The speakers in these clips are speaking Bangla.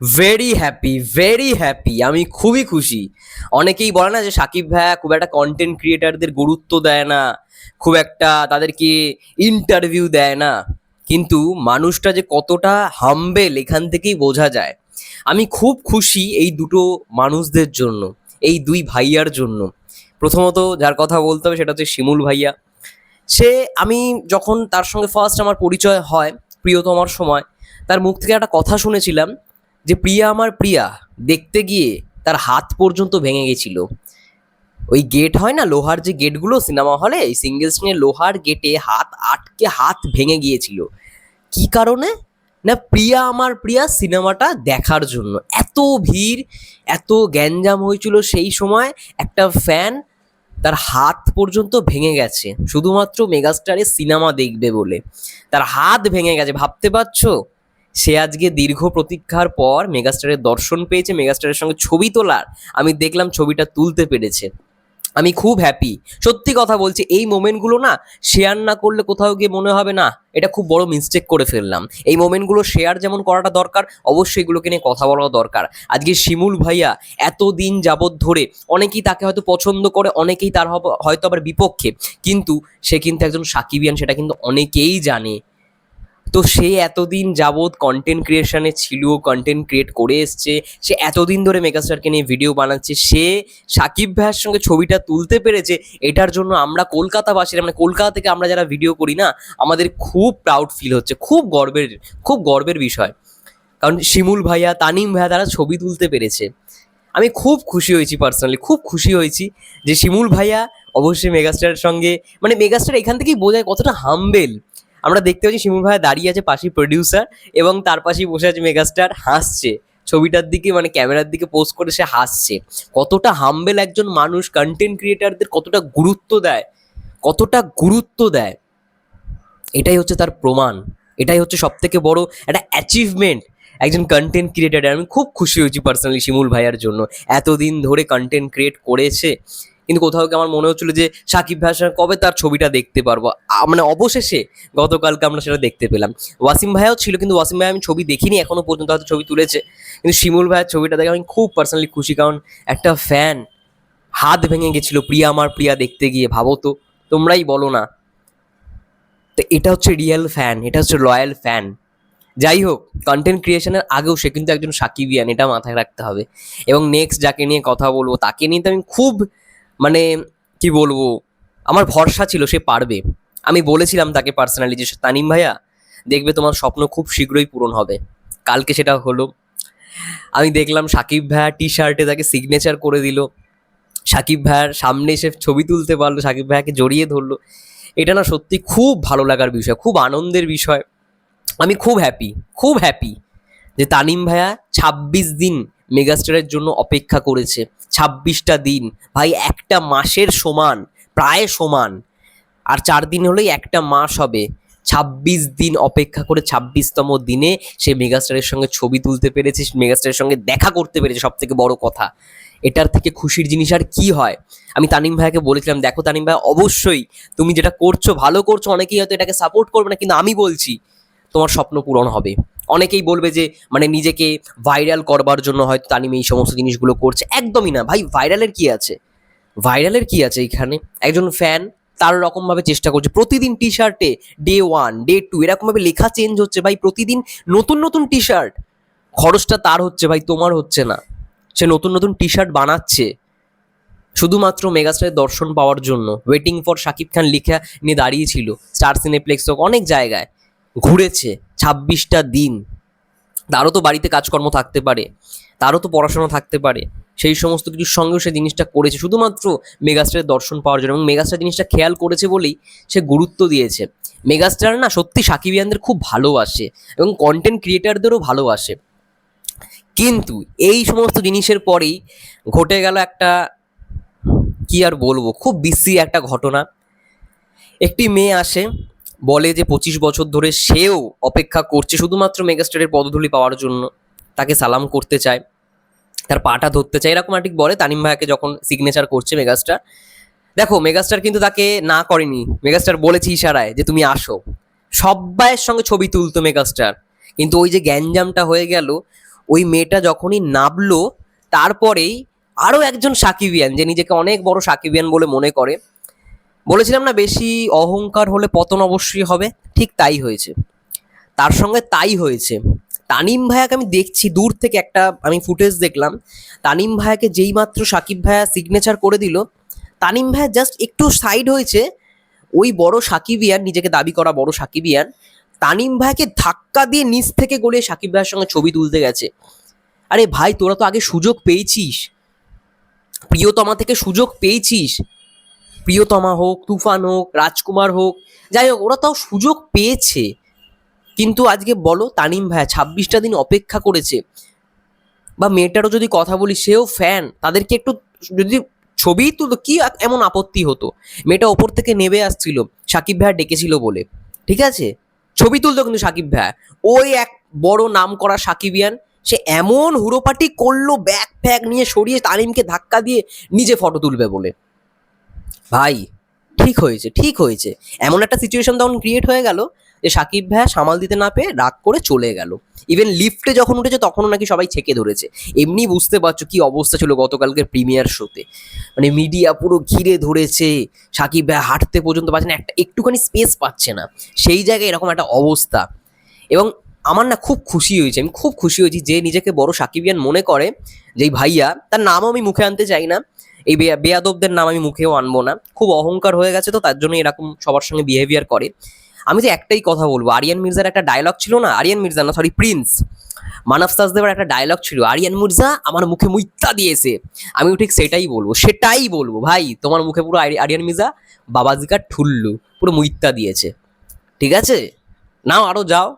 ভেরি হ্যাপি ভেরি হ্যাপি আমি খুবই খুশি। অনেকেই বলে না যে সাকিব ভাইয়া খুব একটা কন্টেন্ট ক্রিয়েটারদের গুরুত্ব দেয় না, খুব একটা তাদেরকে ইন্টারভিউ দেয় না। কিন্তু মানুষটা যে কতটা হাম্বেল এখান থেকেই বোঝা যায়। আমি খুব খুশি এই দুটো মানুষদের জন্য, এই দুই ভাইয়ার জন্য। প্রথমত যার কথা বলতে হবে সেটা হচ্ছে শিমুল ভাইয়া। সে, আমি যখন তার সঙ্গে ফার্স্ট আমার পরিচয় হয়, প্রিয়তমার সময়, তার মুখ থেকে একটা কথা শুনেছিলাম যে প্রিয়া আমার প্রিয়া, দেখতে গিয়ে তার হাত পর্যন্ত ভেঙে গেছিল। ওই গেট হয় না, লোহার যে গেটগুলো সিনেমা হলে এই সিঙ্গেল স্ক্রিনের লোহার গেটে হাত আটকে হাত ভেঙে গিয়েছিল। কি কারণে? না, প্রিয়া আমার প্রিয়া সিনেমাটা দেখার জন্য। এত ভিড়, এত গ্যাঞ্জাম হয়েছিল সেই সময়, একটা ফ্যান তার হাত পর্যন্ত ভেঙে গেছে। শুধুমাত্র মেগাস্টারের সিনেমা দেখবে বলে। তার হাত ভেঙে গেছে, ভাবতে পারছ? সে আজকে দীর্ঘ প্রতীক্ষার পর মেগাস্টারের দর্শন পেয়েছে, মেগাস্টারের সঙ্গে ছবি তোলার। আমি দেখলাম ছবিটা তুলতে পেরেছে। আমি খুব হ্যাপি সত্যি কথা বলছি, এই মোমেন্টগুলো না শেয়ার না করলে কোথাও গিয়ে মনে হবে না, এটা খুব বড় মিস্টেক করে ফেললাম। এই মোমেন্টগুলো শেয়ার যেমন করাটা দরকার, অবশ্যই এগুলোকে নিয়ে কথা বলা দরকার। আজকে শিমুল ভাইয়া এতদিন যাবৎ ধরে অনেকেই তাকে হয়তো পছন্দ করে, অনেকেই তার হয়তো আবার বিপক্ষে। কিন্তু সে কিন্তু একজন সাকিবিয়ান, সেটা কিন্তু অনেকেই জানে। তো সে এতদিন যাবৎ কন্টেন্ট ক্রিয়েশনে ছিল কন্টেন্ট ক্রিয়েট করে এসছে, সে এতদিন ধরে মেগাস্টারকে নিয়ে ভিডিও বানাচ্ছে, সে সাকিব ভাইয়ের সঙ্গে ছবিটা তুলতে পেরেছে, এটার জন্য আমরা কলকাতাবাসীরা মানে কলকাতা থেকে আমরা যারা ভিডিও করি না, আমাদের খুব প্রাউড ফিল হচ্ছে, খুব গর্বের খুব গর্বের বিষয়। কারণ শিমুল ভাইয়া, তানিম ভাইয়া তারা ছবি তুলতে পেরেছে। আমি খুব খুশি হয়েছি পার্সোনালি খুব খুশি হয়েছি যে শিমুল ভাইয়া অবশ্যই মেগাস্টারের সঙ্গে মানে মেগাস্টার এখান থেকেই বোঝায় কতটা হাম্বেল আমরা দেখতে পাচ্ছি শিমুল ভাইয়া দাঁড়িয়ে আছে পাশেই প্রডিউসার এবং তার পাশেই বসে আছে মেগাস্টার হাসছে। ছবিটার দিকে মানে ক্যামেরার দিকে পোস্ট করে সে হাসছে। কতটা হাম্বেল একজন মানুষ কন্টেন্ট ক্রিয়েটারদের কতটা গুরুত্ব দেয়, কতটা গুরুত্ব দেয়। এটাই হচ্ছে তার প্রমাণ। এটাই হচ্ছে সব থেকে বড় একটা অ্যাচিভমেন্ট একজন কন্টেন্ট ক্রিয়েটার আমি খুব খুশি হয়েছি পার্সোনালি শিমুল ভাইয়ার জন্য। এতদিন ধরে কন্টেন্ট ক্রিয়েট করেছে। কিন্তু কোথাও কি আমার মনে হচ্ছিল যে সাকিব ভাইয়ার কবে তার ছবিটা দেখতে পারব? মানে অবশেষে গতকালকে আমরা সেটা দেখতে পেলাম। ওয়াসিম ভাইয়াও ছিল কিন্তু ওয়াসিম ভাই আমি ছবি দেখিনি, এখনও পর্যন্ত হয়তো ছবি তুলেছে। কিন্তু শিমুল ভাইয়ের ছবিটা দেখে আমি খুব পার্সোনালি খুশি, কারণ একটা ফ্যান হাত ভেঙে গেছিল প্রিয়া আমার, প্রিয়া দেখতে গিয়ে, ভাবো তো, তোমরাই বলো না। তো এটা হচ্ছে রিয়েল ফ্যান এটা হচ্ছে লয়াল ফ্যান যাই হোক কন্টেন্ট ক্রিয়েশনের আগেও সে কিন্তু একজন সাকিবিয়ান, এটা মাথায় রাখতে হবে। এবং নেক্সট যাকে নিয়ে কথা বলব, তাকে নিয়ে তো আমি খুব মানে কি বলব, আমার ভরসা ছিল সে পারবে। আমি বলেছিলাম তাকে পার্সোনালি যে, তানিম ভাইয়া, দেখবে তোমার স্বপ্ন খুব শীঘ্রই পূরণ হবে। কালকে সেটা হলো। আমি দেখলাম সাকিব ভাইয়া টি শার্টে তাকে সিগনেচার করে দিল। সাকিব ভাইয়ার সামনে এসে ছবি তুলতে পারল, সাকিব ভাইয়াকে জড়িয়ে ধরলো। এটা না সত্যি খুব ভালো লাগার বিষয়, খুব আনন্দের বিষয়। আমি খুব হ্যাপি খুব হ্যাপি যে তানিম ভাইয়া ছাব্বিশ দিন মেগাস্টারের জন্য অপেক্ষা করেছে। ছাব্বিশটা দিন। ভাই, একটা মাসের সমান, প্রায় সমান। আর চার দিন হলেই একটা মাস হবে। ছাব্বিশ দিন অপেক্ষা করে ছাব্বিশতম দিনে সে মেগাস্টারের সঙ্গে ছবি তুলতে পেরেছে মেগাস্টারের সঙ্গে দেখা করতে পেরেছে সব থেকে বড় কথা। এটার থেকে খুশির জিনিস আর কি হয়? আমি তানিম ভাইয়াকে বলেছিলাম, দেখো তানিম ভাই অবশ্যই তুমি যেটা করছ, ভালো করছ, অনেকেই হয়তো এটাকে সাপোর্ট করবে না, কিন্তু আমি বলছি, তোমার স্বপ্ন পূরণ হবে। অনেকেই বলবে যে মানে নিজেকে ভাইরাল করবার জন্য হয়তো তানিম এই সমস্ত জিনিসগুলো করছে। একদমই না। ভাই ভাইরালের কি আছে? ভাইরালের কি আছে এখানে? একজন ফ্যান তার রকমভাবে চেষ্টা করছে। প্রতিদিন টি শার্টে ডে ওয়ান ডে টু এরকমভাবে লেখা চেঞ্জ হচ্ছে। ভাই, প্রতিদিন নতুন নতুন টি শার্ট খরচটা তার হচ্ছে, ভাই, তোমার হচ্ছে না। সে নতুন নতুন টি শার্ট বানাচ্ছে। শুধুমাত্র মেগাস্টারের দর্শন পাওয়ার জন্য। ওয়েটিং ফর শাকিব খান লিখা নিয়ে দাঁড়িয়েছিল স্টার সিনেপ্লেক্স হোক, অনেক জায়গায়। ঘুরেছে ছাব্বিশটা দিন। তারও তো বাড়িতে কাজকর্ম থাকতে পারে, তারও তো পড়াশোনা থাকতে পারে, সেই সমস্ত কিছুর সঙ্গেও সে জিনিসটা করেছে। শুধুমাত্র মেগাস্টারের দর্শন পাওয়ার জন্য এবং মেগাস্টার জিনিসটা খেয়াল করেছে বলেই সে গুরুত্ব দিয়েছে। মেগাস্টার না সত্যি সাকিবিয়ানদের খুব ভালোবাসে এবং কন্টেন্ট ক্রিয়েটারদেরও ভালোবাসে। কিন্তু এই সমস্ত জিনিসের পরেই ঘটে গেল একটা কি আর বলব, খুব বিশ্রী একটা ঘটনা। একটি মেয়ে আসে বলে যে পঁচিশ বছর ধরে সেও অপেক্ষা করছে শুধুমাত্র মেগাস্টারের পদধূলি পাওয়ার জন্য। তাকে সালাম করতে চায়, তার পাটা ধরতে চায়, এরকম ঠিক বলে তানিম ভাইয়াকে যখন সিগনেচার করছে মেগাস্টার। দেখো, মেগাস্টার কিন্তু তাকে না করেনি। মেগাস্টার বলেছে ইশারায় যে তুমি আসো। সব্বাইয়ের সঙ্গে ছবি তুলতো মেগাস্টার। কিন্তু ওই যে গ্যাঞ্জামটা হয়ে গেল, ওই মেয়েটা যখনই নামলো তারপরেই আরও একজন সাকিবিয়ান, যে নিজেকে অনেক বড় সাকিবিয়ান বলে মনে করে বলেছিলাম না, বেশি অহংকার হলে পতন অবশ্যই হবে। ঠিক তাই হয়েছে। তার সঙ্গে তাই হয়েছে। তানিম ভাইয়াকে আমি দেখছি, দূর থেকে একটা আমি ফুটেজ দেখলাম। তানিম ভাইয়াকে যেই মাত্র সাকিব ভাইয়া সিগনেচার করে দিল, তানিম ভাইয়া জাস্ট একটু সাইড হয়েছে। ওই বড় সাকিবিয়ান নিজেকে দাবি করা বড় সাকিবিয়ান তানিম ভাইয়াকে ধাক্কা দিয়ে নিচ থেকে গলিয়ে সাকিব ভাইয়ের সঙ্গে ছবি তুলতে গেছে। আরে ভাই, তোরা তো আগে সুযোগ পেয়েছিস। প্রিয়তমা থেকে সুযোগ পেয়েছিস। প্রিয়তমা হোক, তুফান হোক, রাজকুমার হোক, যাই হোক, ওরা তাও সুযোগ পেয়েছে। কিন্তু আজকে বলো, তানিম ভাইয়া ছাব্বিশটা দিন অপেক্ষা করেছে। বা মেয়েটারও যদি কথা বলি, সেও ফ্যান তাদেরকে একটু যদি ছবি তুলতো কি এমন আপত্তি হতো? মেয়েটা ওপর থেকে নেবে আসছিল, সাকিব ভাইয়া ডেকেছিল বলে। ঠিক আছে? ছবি তুলতো কিন্তু সাকিব ভাইয়া। ওই এক বড় নাম করা সাকিবিয়ান, সে এমন হুড়োপাটি করল ব্যাগ ফ্যাগ নিয়ে সরিয়ে তানিমকে ধাক্কা দিয়ে নিজে ফটো তুলবে বলে। ভাই, ঠিক হয়েছে ঠিক হয়েছে। এমন একটা সিচুয়েশন তখন ক্রিয়েট হয়ে গেল যে সাকিব ভাইয়া সামাল দিতে না পেয়ে রাগ করে চলে গেল। ইভেন লিফটে যখন উঠেছে তখনও নাকি সবাই ছেকে ধরেছে। এমনি বুঝতে পারছ কি অবস্থা ছিল গতকালকের প্রিমিয়ার শোতে মানে মিডিয়া পুরো ঘিরে ধরেছে, সাকিব ভাইয়া হাঁটতে পর্যন্ত পাচ্ছে না, একটা একটুখানি স্পেস পাচ্ছে না। সেই জায়গায় এরকম একটা অবস্থা। এবং আমার না খুব খুশি হয়েছে, আমি খুব খুশি হয়েছি যে নিজেকে বড় সাকিবিয়ান মনে করে যেই ভাইয়া, তার নামও আমি মুখে আনতে চাই না এই বেয়া- বেয়াদবদের নাম আমি মুখেও আনব না। খুব অহংকার হয়ে গেছে তো, তার জন্য এরকম সবার সঙ্গে বিহেভিয়ার করে। আমি তো একটাই কথা বলব, আরিয়ান মির্জার একটা ডায়লগ ছিল না? আরিয়ান মির্জা না সরি প্রিন্স মানব সাজদেবের একটা ডায়লগ ছিল, আরিয়ান মির্জা, আমার মুখে মুইত্তা দিয়েছে। আমি ঠিক সেটাই বলব সেটাই বলব, ভাই, তোমার মুখে পুরো আরিয়ান মির্জা বাবাজিকা ঠুল্লু, পুরো মুইত্তা দিয়েছে। ঠিক আছে? নাও, আরও যাও।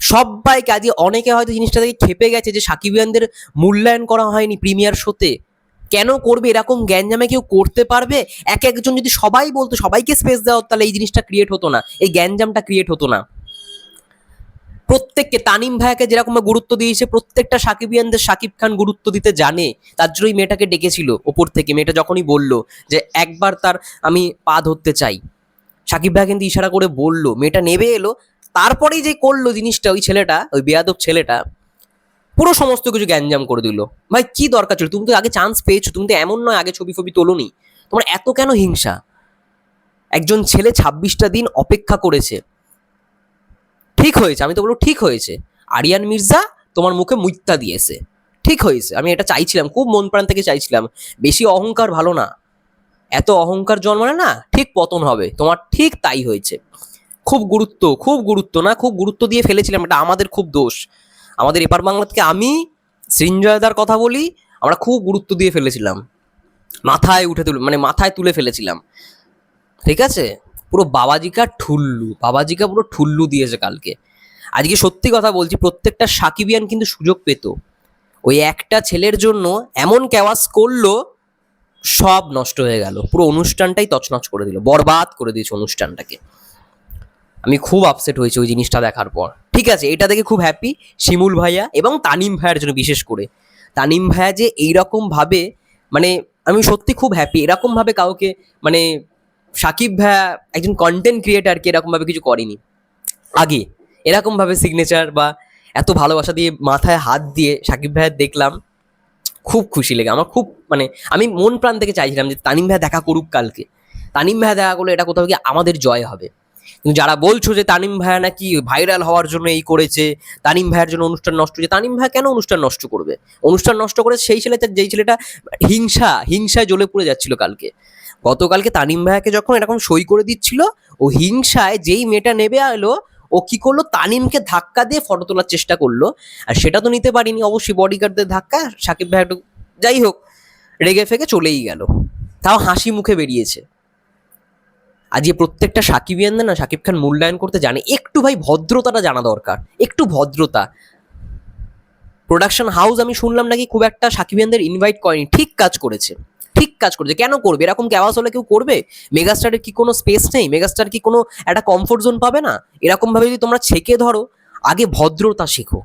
সবাই কাজে অনেকে হয়তো জিনিসটা থেকে খেপে গেছে যে সাকিবিয়ানদের মূল্যায়ন করা হয়নি প্রিমিয়ার শোতে। কেন করবে? এরকম গ্যাঞ্জামে কেউ করতে পারবে? এক একজন যদি সবাই বলতো, সবাইকে স্পেস দেওয়া তাহলে এই জিনিসটা ক্রিয়েট হতো না। এই গ্যাঞ্জামটা ক্রিয়েট হতো না। প্রত্যেককে, তানিম ভাইয়াকে যেরকম গুরুত্ব দিয়েছে, প্রত্যেকটা সাকিবিয়ানদের সাকিব খান গুরুত্ব দিতে জানে, তার জন্যই মেয়েটাকে ডেকেছিল ওপর থেকে। মেয়েটা যখনই বলল যে, একবার তার আমি পা ধরতে চাই। সাকিব ভাই কিন্তু ইশারা করে বলল, মেয়েটা নেবে এলো। তারপরেই যে করল জিনিসটা, ওই ছেলেটা, ওই বেয়াদব ছেলেটা পুরো সমস্ত কিছু গ্যাঞ্জাম করে দিল। ভাই, কি দরকার ছিল? তুমি তো আগে চান্স পেয়েছ, তুমি তো এমন নয় আগে ছবি ফবি তোলোনি। তোমার এত কেন হিংসা? একজন ছেলে ছাব্বিশটা দিন অপেক্ষা করেছে। ঠিক হয়েছে, আমি তো বলব ঠিক হয়েছে। আরিয়ান মির্জা তোমার মুখে মুইত্তা দিয়েছে। ঠিক হয়েছে, আমি এটা চাইছিলাম, খুব মন প্রাণ থেকে চাইছিলাম। বেশি অহংকার ভালো না। এত অহংকার জন্মালে না ঠিক পতন হবে, তোমার ঠিক তাই হয়েছে। খুব গুরুত্ব খুব গুরুত্ব না, খুব গুরুত্ব দিয়ে ফেলেছিলাম, এটা আমাদের খুব দোষ। আমাদের এপার বাংলা থেকে আমি সৃঞ্জয়দার কথা বলি, আমরা খুব গুরুত্ব দিয়ে ফেলেছিলাম। মাথায় উঠে তুলে মানে মাথায় তুলে ফেলেছিলাম। ঠিক আছে? পুরো বাবাজিকা ঠুল্লু, বাবাজিকা পুরো ঠুল্লু দিয়েছে কালকে। আজকে সত্যি কথা বলছি, প্রত্যেকটা সাকিবিয়ান কিন্তু সুযোগ পেত। ওই একটা ছেলের জন্য এমন ক্যাওয়াস করল, সব নষ্ট হয়ে গেল। পুরো অনুষ্ঠানটাই তছনছ করে দিল, বরবাদ করে দিয়েছে অনুষ্ঠানটাকে। আমি খুব আপসেট হয়েছি ওই জিনিসটা দেখার পর। ঠিক আছে, এটা দেখে খুব হ্যাপি শিমুল ভাইয়া এবং তানিম ভাইয়ার জন্য বিশেষ করে। তানিম ভাইয়া যে এইরকম ভাবে মানে আমি সত্যি খুব হ্যাপি এরকম ভাবে কাউকে মানে সাকিব ভাইয়া একজন কন্টেন্ট ক্রিয়েটারকে এরকম ভাবে কিছু করেনি। আগে এরকম ভাবে সিগনেচার বা এত ভালোবাসা দিয়ে মাথায় হাত দিয়ে সাকিব ভাইয়ের দেখলাম, খুব খুশি লেগে, আমার খুব মানে আমি মন প্রাণ থেকে চাইছিলাম যে তানিম ভাইয়া দেখা করুক কালকে। তানিম ভাইয়া দেখা করলে এটা কোথাও গিয়ে আমাদের জয় হবে। কিন্তু যারা বলছো যে তানিম ভাইয়া নাকি ভাইরাল হওয়ার জন্য এই করেছে, তানিম ভাইয়ের জন্য অনুষ্ঠান নষ্ট হয়েছে তানিম ভাইয়া কেন অনুষ্ঠান নষ্ট করবে? অনুষ্ঠান নষ্ট করে সেই ছেলেটা, যেই ছেলেটা হিংসা, হিংসায় জ্বলে পড়ে যাচ্ছিল কালকে। গতকালকে তানিম ভাইয়াকে যখন এরকম সই করে দিচ্ছিল, ও হিংসায় যেই মেয়েটা নেবে এলো, ও কি করল? তানিমকে ধাক্কা দিয়ে ফটো তোলার চেষ্টা করল। আর সেটা তো নিতে পারিনি, অবশ্যই বডিগার্ডদের ধাক্কা, সাকিব ভাই একটু যাই হোক, রেগে ফেগে চলেই গেল। তাও হাসি মুখে বেরিয়েছে। আজকে প্রত্যেকটা সাকিবিয়ানদের না, সাকিব খান মূল্যায়ন করতে জানে, একটু ভাই ভদ্রতাটা জানা দরকার, একটু ভদ্রতা। প্রোডাকশন হাউস আমি শুনলাম নাকি খুব একটা সাকিবিয়ানদের ইনভাইট করেনি, ঠিক কাজ করেছে, ঠিক কাজ করেছে। কেন করবে? এরকম ক্যাওয়াস হলে কেউ করবে? মেগাস্টারের কি কোনো স্পেস নেই? মেগাস্টার কি কোনো একটা কমফোর্ট জোন পাবে না? এরকমভাবে যদি তোমরা ছেকে ধরো, আগে ভদ্রতা শেখো।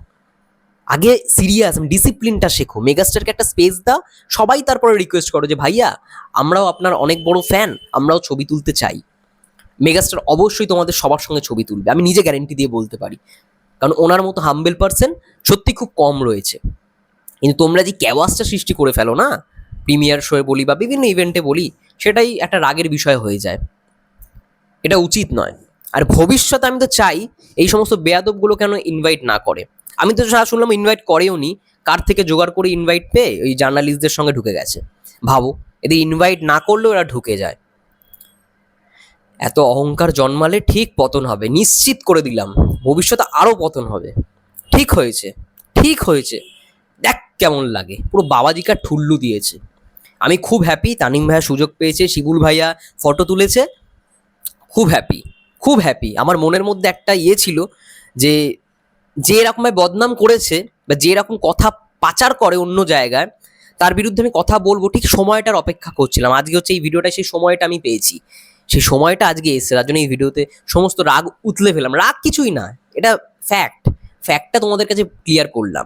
আগে সিরিয়াস ডিসিপ্লিনটা শেখো। মেগাস্টারকে একটা স্পেস দাও, সবাই তারপরে রিকোয়েস্ট করো যে, ভাইয়া, আমরাও আপনার অনেক বড় ফ্যান আমরাও ছবি তুলতে চাই। মেগাস্টার অবশ্যই তোমাদের সবার সঙ্গে ছবি তুলবে। আমি নিজে গ্যারেন্টি দিয়ে বলতে পারি। কারণ ওনার মতো হাম্বেল পার্সন সত্যি খুব কম রয়েছে। কিন্তু তোমরা যে ক্যাওয়াসটা সৃষ্টি করে ফেলো না প্রিমিয়ার শোয়ে বলি বা বিভিন্ন ইভেন্টে বলি, সেটাই একটা রাগের বিষয় হয়ে যায়। এটা উচিত নয়। আর ভবিষ্যতে আমি তো চাই এই সমস্ত বেয়াদবগুলো কেন ইনভাইট না করে? আমি তো যা শুনলাম ইনভাইট করেও নি। কার থেকে জোগাড় করে ইনভাইট পেয়ে ওই জার্নালিস্টদের সঙ্গে ঢুকে গেছে? ভাবো, এদের ইনভাইট না করলেও এরা ঢুকে যায়। এত অহংকার জন্মালে ঠিক পতন হবে, নিশ্চিত করে দিলাম, ভবিষ্যতে আরও পতন হবে। ঠিক হয়েছে ঠিক হয়েছে। দেখ কেমন লাগে, পুরো বাবাজিকার ঠুল্লু দিয়েছে। আমি খুব হ্যাপি তানিম ভাইয়া সুযোগ পেয়েছে, শিবুল ভাইয়া ফটো তুলেছে। খুব হ্যাপি খুব হ্যাপি আমার মনের মধ্যে একটা ইয়ে ছিল যে যে এরকমভাবে বদনাম করেছে বা যে এরকম কথা পাচার করে অন্য জায়গায়, তার বিরুদ্ধে আমি কথা বলব। ঠিক সময়টার অপেক্ষা করছিলাম। আজকে হচ্ছে এই ভিডিওটা, সেই সময়টা আমি পেয়েছি। সেই সময়টা আজকে এসে তার জন্য এই ভিডিওতে সমস্ত রাগ উতলে ফেলাম রাগ কিছুই না, এটা ফ্যাক্ট ফ্যাক্টটা তোমাদের কাছে ক্লিয়ার করলাম।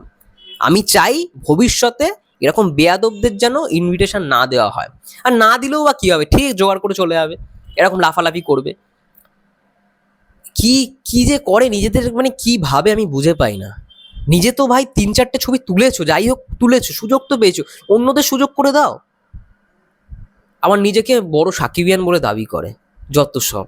আমি চাই ভবিষ্যতে এরকম বেয়াদবদের যেন ইনভিটেশন না দেওয়া হয়। আর না দিলেও বা কী হবে? ঠিক জোগাড় করে চলে যাবে, এরকম লাফালাফি করবে। কি কি যে করে নিজেদের মানে কি ভাবে আমি বুঝে পাই না। নিজে তো ভাই তিন চারটে ছবি তুলেছো, যাই হোক তুলেছো, সুযোগ তো পেয়েছ। অন্যদের সুযোগ করে দাও। আমার নিজেকে বড় সাকিবিয়ান বলে দাবি করে যত সব।